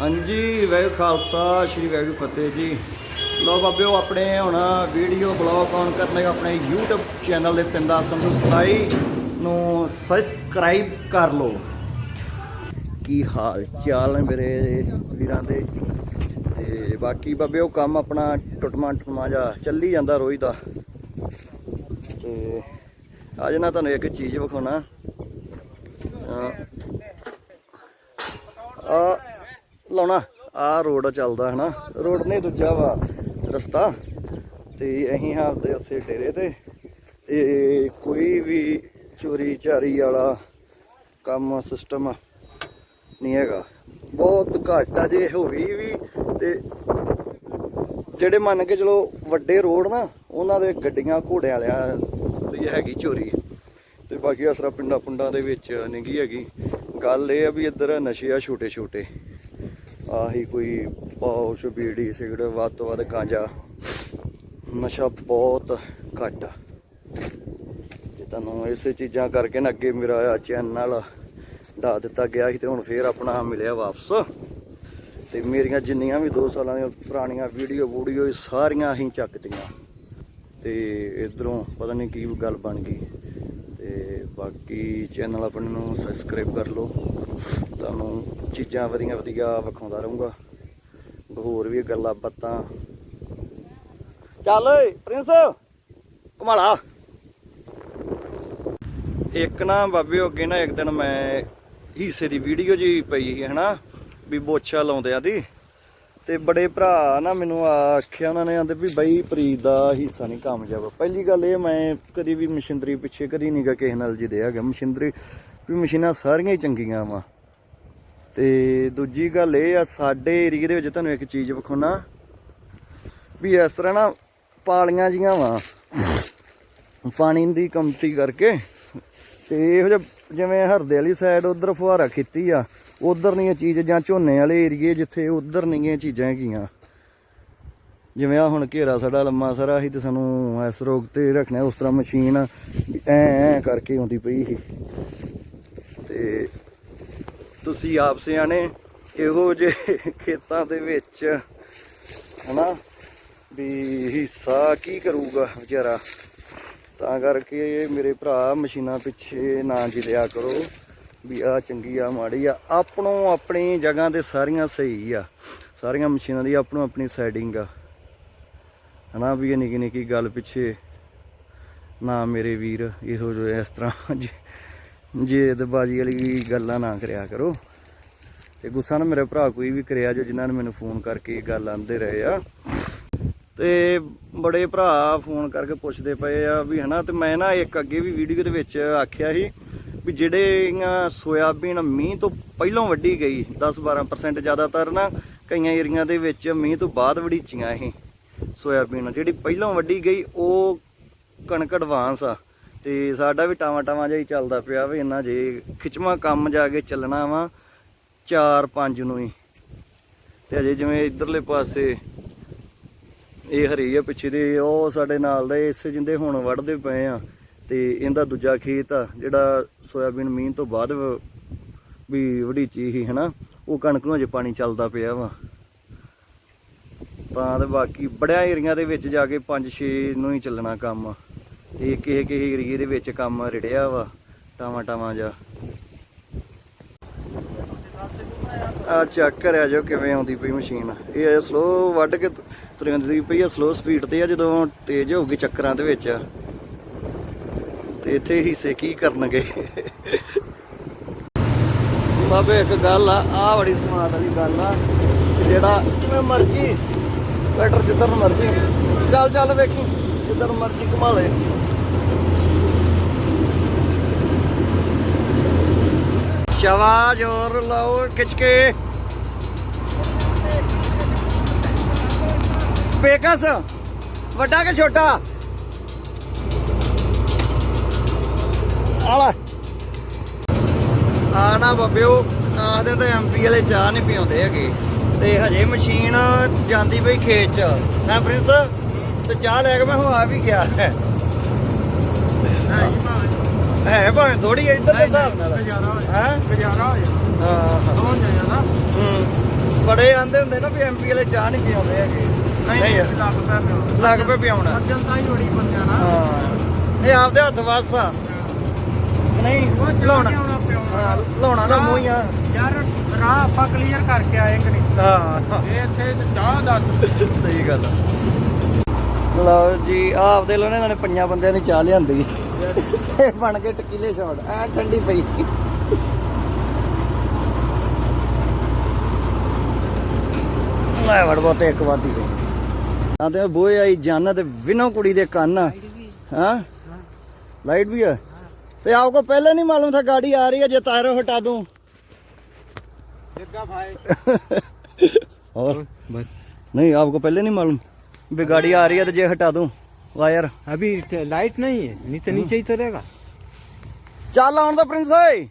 ਹਾਂਜੀ ਵੈਗੂ ਖਾਲਸਾ, ਸ਼੍ਰੀ ਵੈਗੂ ਫਤਿਹ ਜੀ। ਲੋ ਬਾਬਿਓ, ਆਪਣੇ ਹੁਣ ਵੀਡੀਓ ਬਲੌਗ ਔਨ ਕਰਨੇ ਆਪਣੇ YouTube ਚੈਨਲ ਦੇ ਪਿੰਦਾ ਸਬਸਕ੍ਰਾਈਬ ਨੂੰ ਸਬਸਕ੍ਰਾਈਬ ਕਰ ਲਓ। ਕੀ ਹਾਲ ਚਾਲ ਹੈ ਮੇਰੇ ਵੀਰਾਂ ਦੇ? ਤੇ ਬਾਕੀ ਬਾਬਿਓ, ਕੰਮ ਆਪਣਾ ਟੁੱਟਮਾ ਟੁੱਟਮਾ ਜਾ ਚੱਲੀ ਜਾਂਦਾ ਰੋਜ਼ ਦਾ। ਤੇ ਅੱਜ ਨਾ ਤੁਹਾਨੂੰ ਇੱਕ ਚੀਜ਼ ਵਿਖਾਉਣਾ। ਆ ਲਾਉਣਾ। ਆ ਰੋਡ ਚੱਲਦਾ ਹਨਾ। ਰੋਡ ਨੇ ਦੂਜਾ ਵਾ ਰਸਤਾ। ਤੇ ਅਸੀਂ ਹਾਲਦੇ ਉੱਥੇ ਡੇਰੇ ਤੇ। ਤੇ ਕੋਈ ਵੀ ਚੋਰੀ ਚਾਰੀ ਵਾਲਾ ਕੰਮ ਸਿਸਟਮ ਨਹੀਂ ਹੈਗਾ। ਬਹੁਤ ਘੱਟ ਆ ਜੇ ਹੋਈ ਵੀ। ਤੇ ਜਿਹੜੇ ਮੰਨ ਕੇ ਚਲੋ ਵੱਡੇ ਰੋਡ ਨਾ, ਉਹਨਾਂ ਦੇ ਗੱਡੀਆਂ ਘੋੜਿਆਂ ਵਾਲਿਆਂ ਦੀ ਹੈਗੀ ਚੋਰੀ। ਤੇ ਬਾਕੀ ਅਸਰਾ ਪਿੰਡਾਂ ਪੁੰਡਾਂ ਦੇ ਵਿੱਚ ਨਹੀਂ ਹੈਗੀ। ਗੱਲ ਇਹ ਆ ਵੀ ਇੱਧਰ ਨਸ਼ੇ ਆ ਛੋਟੇ ਛੋਟੇ ਆਹੀ ਕੋਈ ਪੌਸ਼ ਬੀੜੀ, ਸਿਗਰਟ, ਵੱਧ ਤੋਂ ਵੱਧ ਗਾਂਜਾ। ਨਸ਼ਾ ਬਹੁਤ ਘੱਟ। ਆ ਤੇ ਤੁਹਾਨੂੰ ਇਸੇ ਚੀਜ਼ਾਂ ਕਰਕੇ ਨਾ ਅੱਗੇ ਮੇਰਾ ਚੈਨਲ ਢਾ ਦਿੱਤਾ ਗਿਆ ਸੀ ਤੇ ਹੁਣ ਫੇਰ ਆਪਣਾ ਮਿਲਿਆ ਵਾਪਸ। ਤੇ ਮੇਰੀਆਂ ਜਿੰਨੀਆਂ ਵੀ 2 ਸਾਲਾਂ ਦੀਆਂ ਪੁਰਾਣੀਆਂ ਵੀਡੀਓ ਵੂਡੀਓ ਸਾਰੀਆਂ ਅਸੀਂ ਚੱਕਦੀਆਂ ਤੇ ਇਧਰੋਂ ਪਤਾ ਨਹੀਂ ਕੀ ਗੱਲ ਬਣ ਗਈ। ਤੇ ਬਾਕੀ ਚੈਨਲ ਆਪਣੇ ਨੂੰ ਸਬਸਕ੍ਰਾਈਬ ਕਰ ਲਓ। ਤੁਹਾਨੂੰ ਚੀਜ਼ਾਂ ਵਧੀਆ ਵਧੀਆ ਵਿਖਾਉਂਦਾ ਰਹੂੰਗਾ। ਹੋਰ ਵੀ ਗੱਲਾਂ ਬਾਤਾਂ। ਚੱਲ ਓਏ, ਪ੍ਰਿੰਸ। ਕਮਾਲਾ ਇੱਕ ਨਾ ਬਾਬੇ, ਅੱਗੇ ਨਾ ਇੱਕ ਦਿਨ ਮੈਂ ਹਿੱਸੇ ਦੀ ਵੀਡੀਓ ਜੀ ਪਈ ਸੀ, ਹਨਾ? ਵੀ ਬੋਛਾ ਲਾਉਂਦਿਆਂ ਦੀ। ਤੇ ਬੜੇ ਭਰਾ ਨਾ ਮੈਨੂੰ ਆਖਿਆ ਉਹਨਾਂ ਨੇ, ਆਂਦੇ ਵੀ ਬਈ ਪ੍ਰੀਤ ਦਾ ਹਿੱਸਾ ਨਹੀਂ ਕਾਮਯਾਬ। ਪਹਿਲੀ ਗੱਲ ਇਹ, ਮੈਂ ਕਦੀ ਵੀ ਮਸ਼ੀਨਰੀ ਪਿੱਛੇ ਕਦੀ ਨਹੀਂਗਾ ਕਿਸੇ ਨਾਲ ਜਿੱਦੇ ਹੈਗਾ। ਮਸ਼ੀਨਰੀ, ਵੀ ਮਸ਼ੀਨਾਂ ਸਾਰੀਆਂ ਹੀ ਚੰਗੀਆਂ ਵਾ। ਤੇ ਦੂਜੀ ਗੱਲ ਇਹ ਆ, ਸਾਡੇ ਏਰੀਏ ਦੇ ਵਿੱਚ ਤੁਹਾਨੂੰ ਇੱਕ ਚੀਜ਼ ਵਿਖਾਉਣਾ ਵੀ ਇਸ ਤਰ੍ਹਾਂ ਨਾ ਪਾਲੀਆਂ ਜੀਆਂ ਵਾ, ਪਾਣੀ ਦੀ ਕਮਤੀ ਕਰਕੇ ਤੇ ਇਹੋ ਜਿਹਾ ਜਿਵੇਂ ਹਰਦੇ ਵਾਲੀ ਸਾਈਡ ਉਧਰ ਫੁਹਾਰਾ ਖੇਤੀ ਆ, ਉਧਰ ਨਹੀਂ ਇਹ ਚੀਜ਼ ਜਾਂ ਝੋਨੇ ਵਾਲੇ ਏਰੀਏ ਜਿੱਥੇ ਉਧਰ ਨਹੀਂ ਇਹ ਚੀਜ਼ਾਂ ਹੈਗੀਆਂ। ਜਿਵੇਂ ਆ ਹੁਣ ਘੇਰਾ ਸਾਡਾ ਲੰਮਾ ਸਾਰਾ ਅਸੀਂ ਤੇ ਸਾਨੂੰ ਇਸ ਰੋਗ ਤੇ ਰੱਖਣਾ, ਉਸ ਤਰ੍ਹਾਂ ਮਸ਼ੀਨ ਐ ਐ ਕਰਕੇ ਆਉਂਦੀ ਪਈ ਸੀ। ਤੇ ਤੁਸੀਂ ਆਪ ਸਿਆਣੇ, ਇਹੋ ਜੇ ਖੇਤਾਂ ਦੇ ਵਿੱਚ, ਹਨਾ, ਵੀ ਹਿੱਸਾ ਕੀ ਕਰੂਗਾ ਵਿਚਾਰਾ? ਤਾਂ ਕਰਕੇ ਮੇਰੇ ਭਰਾ ਮਸ਼ੀਨਾਂ ਪਿੱਛੇ ਨਾ ਜਿਲਿਆ ਕਰੋ, ਵੀ ਆ ਚੰਗੀ ਆ ਮਾੜੀ ਆ। ਆਪਣੋ ਆਪਣੀ ਜਗ੍ਹਾ ਤੇ ਸਾਰੀਆਂ ਸਹੀ ਆ। ਸਾਰੀਆਂ ਮਸ਼ੀਨਾਂ ਦੀ ਆਪਣੋ ਆਪਣੀ ਸੈਟਿੰਗ ਆ। ਹਨਾ, ਵੀ ਇਹ ਨਿੱਕੀ ਨਿੱਕੀ ਗੱਲ ਪਿੱਛੇ ਨਾ ਮੇਰੇ ਵੀਰ ਇਹੋ ਜਿਹੇ ਇਸ ਤਰ੍ਹਾਂ ਜੇ ਜੇਦਬਾਜੀ ਵਾਲੀ ਗੱਲਾਂ ਨਾ ਕਰਿਆ ਕਰੋ। ਤੇ ਗੁੱਸਾ ਨਾ ਮੇਰੇ ਭਰਾ ਕੋਈ ਵੀ ਕਰਿਆ ਜੋ ਜਿਨ੍ਹਾਂ ਨੇ ਮੈਨੂੰ ਫੋਨ ਕਰਕੇ ਗੱਲ ਆਂਦੇ ਰਹੇ ਆ। ਤੇ ਬੜੇ ਭਰਾ ਫੋਨ ਕਰਕੇ ਪੁੱਛਦੇ ਪਏ ਆ ਵੀ ਹਨਾ, ਤੇ ਮੈਂ ਨਾ ਇੱਕ ਅੱਗੇ ਵੀ ਵੀਡੀਓ ਦੇ ਵਿੱਚ ਆਖਿਆ ਸੀ ਵੀ ਜਿਹੜੇ ਸੋਇਆਬੀਨ ਮੀਂਹ ਤੋਂ ਪਹਿਲਾਂ ਵੱਢੀ ਗਈ 10-12% ਜ਼ਿਆਦਾਤਰ ਨਾ, ਕਈਆਂ ਏਰੀਆਂ ਦੇ ਵਿੱਚ ਮੀਂਹ ਤੋਂ ਬਾਅਦ ਵੜੀਚੀਆਂ ਇਹ ਸੋਇਆਬੀਨ। ਜਿਹੜੀ ਪਹਿਲਾਂ ਵੱਢੀ ਗਈ, ਉਹ ਕਣਕ ਐਡਵਾਂਸ ਆ। ਤੇ ਸਾਡਾ ਵੀ ਟਾਵਾਂ ਟਾਵਾਂ ਜਿਹਾ ਹੀ ਚੱਲਦਾ ਪਿਆ ਵੀ ਇੰਨਾ ਜੇ ਖਿਚਵਾ ਕੰਮ ਜਾ ਕੇ ਚੱਲਣਾ ਵਾ 4-5 ਨੂੰ ਹੀ। ਤੇ ਅਜੇ ਜਿਵੇਂ ਇਧਰਲੇ ਪਾਸੇ ਇਹ ਹਰੀ ਆ ਪਿੱਛੇ ਦੇ, ਉਹ ਸਾਡੇ ਨਾਲ ਦੇ ਇਸ ਜਿੰਦੇ ਹੁਣ ਵੱਢਦੇ ਪਏ ਆ। ਤੇ ਇਹਦਾ ਦੂਜਾ ਖੇਤ ਆ, ਜਿਹੜਾ ਸੋਇਆਬੀਨ ਮੀਂਹ ਤੋਂ ਬਾਅਦ ਵ- ਵੀ ਵੜੀਚੀ ਹੀ ਹਨਾ? ਉਹ ਕਣਕ ਨੂੰ ਅਜੇ ਪਾਣੀ ਚੱਲਦਾ ਪਿਆ ਵਾ। ਤਾਂ ਤੇ ਬਾਕੀ ਬੜਿਆ ਏਰੀਆਂ ਦੇ ਵਿੱਚ ਜਾ ਕੇ 5-6 ਨੂੰ ਹੀ ਚੱਲਣਾ ਕੰਮ ਤੇ ਕਿਸੇ ਕਿਸੇ ਏਰੀਏ ਦੇ ਵਿੱਚ ਕੰਮ ਰਿੜਿਆ ਵਾ, ਟਾਵਾਂ ਟਾਵਾਂ ਜਾ ਆ ਚੈੱਕ ਕਰਿਆ ਜੋ ਕਿਵੇਂ ਆਉਂਦੀ ਪਈ ਮਸ਼ੀਨ ਇਹ ਅਜੇ ਸਲੋ ਵੱਢ ਕੇ ਤੁਰੀ ਪਈ ਆ ਸਲੋ ਸਪੀਡ ਤੇ ਆ, ਜਦੋਂ ਤੇਜ਼ ਹੋਊਗੀ ਚੱਕਰਾਂ ਦੇ ਵਿੱਚ। ਤੇ ਇੱਥੇ ਹਿੱਸੇ ਕੀ ਕਰਨਗੇ। ਬਾਬੇ, ਇੱਕ ਗੱਲ ਆ ਆ ਬੜੀ ਸਮਾਦ ਵਾਲੀ ਗੱਲ ਆ ਜਿਹੜਾ ਜਿਵੇਂ ਮਰਜ਼ੀ ਬੈਟਰ ਜਿੱਧਰ ਮਰਜ਼ੀ, ਚੱਲ ਚੱਲ ਵੇਖੀ, ਜਿੱਧਰ ਮਰਜ਼ੀ ਘੁਮਾ ਲੈ। ਸ਼ਾਬਾਸ਼ ਹੋਰ ਲਾਓ ਖਿੱਚ ਕੇ। ਪੇਕਸ, ਵੱਡਾ ਕਿ ਛੋਟਾ? ਆਲਾ ਆ ਬੱਬਿਓ ਆਦੇ ਤਾਂ ਐਮਪੀ ਵਾਲੇ ਚਾਹ ਨਹੀਂ ਪਿਉਂਦੇ ਹੈਗੇ। ਤੇ ਹਜੇ ਮਸ਼ੀਨ ਜਾਂਦੀ ਪਈ ਖੇਤ ਚ। ਨਾ ਪ੍ਰਿੰਸ? ਤੇ ਚਾਹ ਲੈ ਕੇ ਮੈਂ ਹੁਣ ਆ ਵੀ ਗਿਆ। ਹੈ ਹੈ ਭਾਵੇਂ। ਥੋੜੀ ਇੱਧਰ ਦੇ ਹਿਸਾਬ ਨਾਲ। ਗੁਜ਼ਾਰਾ ਹੋ ਹੈ? ਗੁਜ਼ਾਰਾ ਹੋ ਜਾਂਦਾ ਹਾਂ ਹੋ। ਜਾਂਦਾ ਹੂੰ। ਬੜੇ ਆਂਦੇ ਹੁੰਦੇ ਨਾ ਵੀ ਐਮਪੀ ਵਾਲੇ ਚਾਹ ਨਹੀਂ ਪੀਉਂਦੇ ਹੈਗੇ। ਨਹੀਂ ਲੱਗ ਪਿਆ ਪਿਆ ਲੱਗ ਪਏ ਪਿਆਉਣਾ ਅੱਜਲ ਤਾਂ ਹੀ ਬੜੀ ਬੰਦਿਆ ਨਾ। ਹਾਂ। ਇਹ ਆਪਦੇ ਹੱਥ ਵਾਸ ਆ। ਨਹੀਂ ਲਾਉਣਾ। ਹਾਂ ਲਾਉਣਾ ਤਾਂ ਮੂੰਹ ਹੀ ਆ। ਯਾਰ ਰਾਹ ਆਪਾਂ ਕਲੀਅਰ ਕਰਕੇ ਆਏ ਕਿ ਨਹੀਂ? ਹਾਂ। ਇਹ ਇੱਥੇ ਚਾਹ ਦੱਸ। ਸਹੀ ਗੱਲ ਆ। ਲਓ ਜੀ ਆਪਦੇ ਲੋ ਇਹਨਾਂ ਨੇ ਪੰਜਾਂ ਬੰਦਿਆਂ ਦੀ ਚਾਹ ਲਿਆਂਦੀ। ਇਹ ਬਣ ਕੇ ਟਕੀਲੇ ਛੋੜ ਐ ਠੰਡੀ ਪਈ ਲੈ ਵੜ ਬੋਤੇ ਇੱਕ ਵਾਦੀ ਸੀ ਆ ਤੇ ਬੋਏ ਆਈ ਜਾਨਾ ਤੇ ਵਿਨੋ ਕੁੜੀ ਦੇ ਕੰਨ ਹਾਂ लाइट भी है तो आपको पहले नहीं मालूम था गाड़ी आ रही है जो तारों हटा दूं ਜੱਗਾ ਭਾਈ और बस नहीं आपको पहले नहीं मालूम भी गाड़ी आ रही है तो ये हटा दूं वायर अभी लाइट नहीं है नहीं तो नीचे ही तो रहेगा चाल लाउन दो प्रिंस भाई